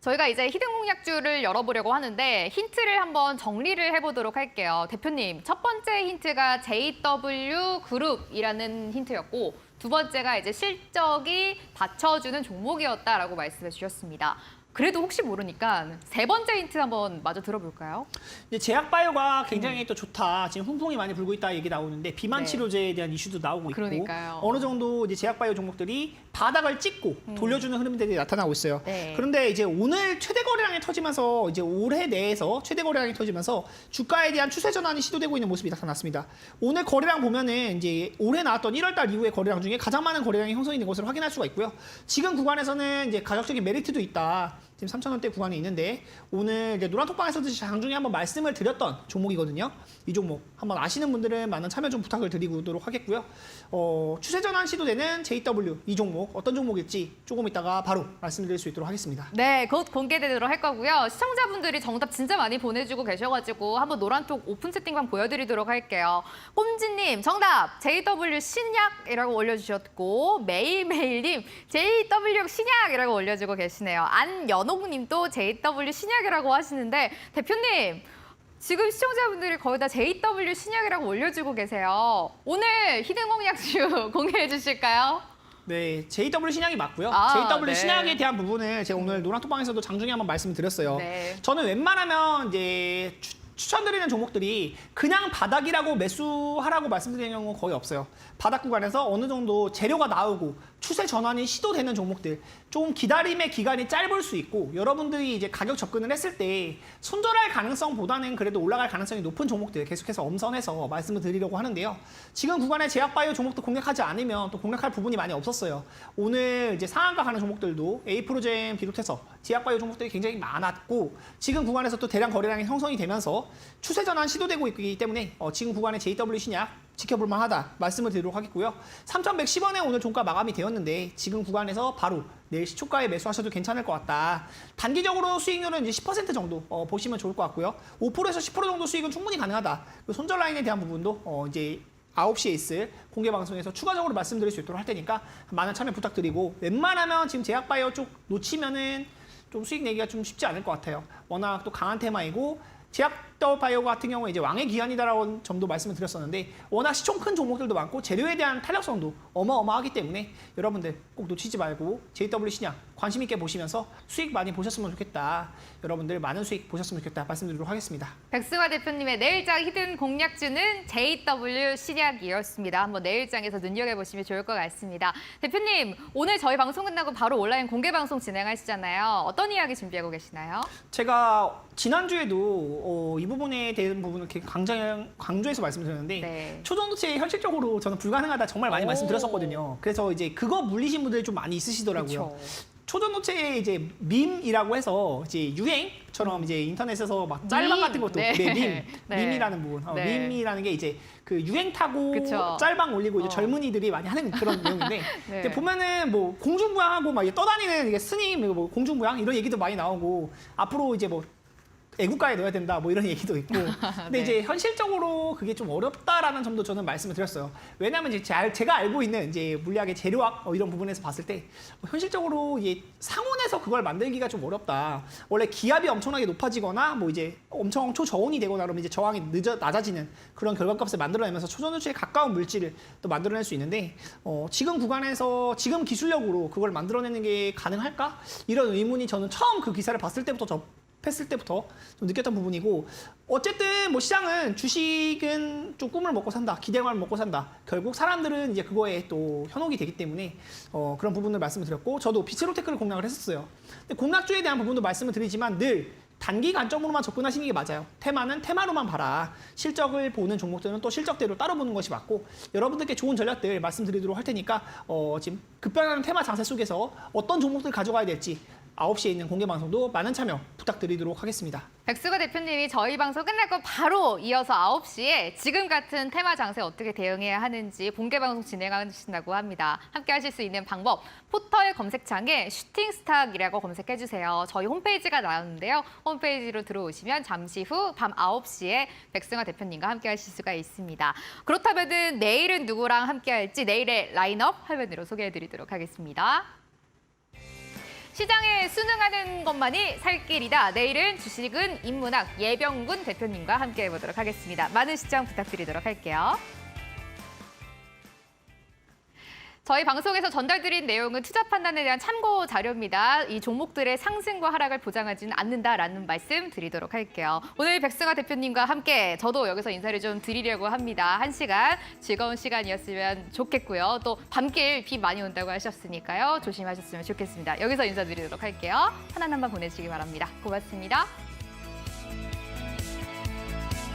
저희가 이제 히든 공약주를 열어보려고 하는데 힌트를 한번 정리를 해보도록 할게요. 대표님, 첫 번째 힌트가 JW 그룹이라는 힌트였고 두 번째가 이제 실적이 받쳐주는 종목이었다라고 말씀해 주셨습니다. 그래도 혹시 모르니까 세 번째 힌트 한번 마저 들어볼까요? 이제 제약바이오가 굉장히 또 좋다. 지금 훈풍이 많이 불고 있다 얘기 나오는데 비만 네. 치료제에 대한 이슈도 나오고 있고 그러니까요. 어느 정도 이제 제약바이오 종목들이 바닥을 찍고 돌려주는 흐름들이 나타나고 있어요. 음. 네. 그런데 이제 오늘 최대 거래량이 터지면서 이제 올해 내에서 최대 거래량이 터지면서 주가에 대한 추세 전환이 시도되고 있는 모습이 나타났습니다. 오늘 거래량 보면은 이제 올해 나왔던 1월달 이후의 거래량 중에 가장 많은 거래량이 형성이 된 것을 확인할 수가 있고요. 지금 구간에서는 이제 가격적인 메리트도 있다. 지금 3,000원대 구간에 있는데 오늘 노란톡방에서도 장중에 한번 말씀을 드렸던 종목이거든요. 이 종목 한번 아시는 분들은 많은 참여 좀 부탁을 드리도록 하겠고요. 어, 추세 전환 시도되는 JW 이 종목 어떤 종목일지 조금 이따가 바로 말씀드릴 수 있도록 하겠습니다. 네, 곧 공개되도록 할 거고요. 시청자분들이 정답 진짜 많이 보내주고 계셔가지고 한번 노란톡 오픈 채팅방 보여드리도록 할게요. 꼼지님 정답 JW 신약이라고 올려주셨고 메이메일님 JW 신약이라고 올려주고 계시네요. 안연 옥님도 JW 신약이라고 하시는데 대표님. 지금 시청자분들이 거의 다 JW 신약이라고 올려주고 계세요. 오늘 히든 공약주 공개해 주실까요? 네, JW 신약이 맞고요. 아, JW 네. 신약에 대한 부분을 제가 오늘 노란톡방에서도 장중에 한번 말씀드렸어요. 네. 저는 웬만하면 이제 추, 추천드리는 종목들이 그냥 바닥이라고 매수하라고 말씀드리는 경우는 거의 없어요. 바닥 구간에서 어느 정도 재료가 나오고 추세 전환이 시도되는 종목들 좀 기다림의 기간이 짧을 수 있고 여러분들이 이제 가격 접근을 했을 때 손절할 가능성보다는 그래도 올라갈 가능성이 높은 종목들 계속해서 엄선해서 말씀을 드리려고 하는데요. 지금 구간에 제약바이오 종목도 공략하지 않으면 또 공략할 부분이 많이 없었어요. 오늘 이제 상한가 가는 종목들도 에이프로젠 비롯해서 제약바이오 종목들이 굉장히 많았고 지금 구간에서 또 대량 거래량이 형성이 되면서 추세 전환 시도되고 있기 때문에 어, 지금 구간에 JW 신약 지켜볼 만하다 말씀을 드리도록 하겠고요. 3,110원에 오늘 종가 마감이 되었는데 지금 구간에서 바로 내일 시초가에 매수하셔도 괜찮을 것 같다. 단기적으로 수익률은 이제 10% 정도 어, 보시면 좋을 것 같고요. 5%에서 10% 정도 수익은 충분히 가능하다. 그 손절 라인에 대한 부분도 어, 이제 9시에 있을 공개 방송에서 추가적으로 말씀드릴 수 있도록 할 테니까 많은 참여 부탁드리고 웬만하면 지금 제약바이오 쪽 놓치면은 좀 수익 내기가 좀 쉽지 않을 것 같아요. 워낙 또 강한 테마이고 제약 바이오 같은 경우에 이제 왕의 기한이다라는 점도 말씀을 드렸었는데 워낙 시총 큰 종목들도 많고 재료에 대한 탄력성도 어마어마하기 때문에 여러분들 꼭 놓치지 말고 JW 신약 관심 있게 보시면서 수익 많이 보셨으면 좋겠다. 여러분들 많은 수익 보셨으면 좋겠다 말씀드리도록 하겠습니다. 백승화 대표님의 내일장 히든 공략주는 JW 신약이었습니다. 한번 내일장에서 눈여겨보시면 좋을 것 같습니다. 대표님, 오늘 저희 방송 끝나고 바로 온라인 공개 방송 진행하시잖아요. 어떤 이야기 준비하고 계시나요? 제가 지난주에도 어, 이 부분에 대한 부분을 강장, 강조해서 말씀드렸는데 네. 초전도체 현실적으로 저는 불가능하다 정말 많이 오. 말씀드렸었거든요. 그래서 이제 그거 물리신 분들이 좀 많이 있으시더라고요. 그렇죠. 초전도체의 이제 밈이라고 해서 이제 유행처럼 이제 인터넷에서 막 짤방 밈. 같은 것도 네. 네, 밈, 네. 밈이라는 부분. 어, 네. 밈이라는 게 이제 그 유행 타고 그쵸. 짤방 올리고 이제 어. 젊은이들이 많이 하는 그런 내용인데 네. 이제 보면은 뭐 공중부양하고 막 떠다니는 이게 스님 뭐 공중부양 이런 얘기도 많이 나오고 앞으로 이제 뭐 애국가에 넣어야 된다 뭐 이런 얘기도 있고. 근데 네. 이제 현실적으로 그게 좀 어렵다라는 점도 저는 말씀을 드렸어요. 왜냐하면 이제 제- 제가 알고 있는 이제 물리학의 재료학 어, 이런 부분에서 봤을 때 어, 현실적으로 이게 상온에서 그걸 만들기가 좀 어렵다. 원래 기압이 엄청나게 높아지거나 뭐 이제 엄청 초저온이 되거나 그러면 이제 저항이 늦어 낮아지는 그런 결과값을 만들어내면서 초전도체에 가까운 물질을 또 만들어낼 수 있는데 어, 지금 구간에서 지금 기술력으로 그걸 만들어내는 게 가능할까? 이런 의문이 저는 처음 그 기사를 봤을 때부터 저 했을 때부터 좀 느꼈던 부분이고 어쨌든 뭐 시장은 주식은 좀 꿈을 먹고 산다 기대감을 먹고 산다 결국 사람들은 이제 그거에 또 현혹이 되기 때문에 어, 그런 부분을 말씀을 드렸고 저도 비츠로테크를 공략을 했었어요 근데 공략주에 대한 부분도 말씀을 드리지만 늘 단기 관점으로만 접근하시는 게 맞아요. 테마는 테마로만 봐라. 실적을 보는 종목들은 또 실적대로 따로 보는 것이 맞고 여러분들께 좋은 전략들 말씀드리도록 할 테니까 어, 지금 급변하는 테마 장세 속에서 어떤 종목들 가져가야 될지 9시에 있는 공개 방송도 많은 참여 부탁드리도록 하겠습니다. 백수가 대표님이 저희 방송 끝나고 바로 이어서 9시에 지금 같은 테마 장세 어떻게 대응해야 하는지 공개 방송 진행하신다고 합니다. 함께 하실 수 있는 방법 포털 검색창에 슈팅스탁이라고 검색해 주세요. 저희 홈페이지가 나오는데요. 홈페이지로 들어오시면 잠시 후 밤 9시에 백승화 대표님과 함께 하실 수가 있습니다. 그렇다면 내일은 누구랑 함께 할지 내일의 라인업 화면으로 소개해 드리도록 하겠습니다. 시장에 순응하는 것만이 살 길이다. 내일은 주식은 인문학 예병군 대표님과 함께 해보도록 하겠습니다. 많은 시청 부탁드리도록 할게요. 저희 방송에서 전달드린 내용은 투자 판단에 대한 참고 자료입니다. 이 종목들의 상승과 하락을 보장하지는 않는다라는 말씀 드리도록 할게요. 오늘 백승아 대표님과 함께 저도 여기서 인사를 좀 드리려고 합니다. 한 시간 즐거운 시간이었으면 좋겠고요. 또 밤길 비 많이 온다고 하셨으니까요. 조심하셨으면 좋겠습니다. 여기서 인사드리도록 할게요. 편안한 밤 보내시기 바랍니다. 고맙습니다.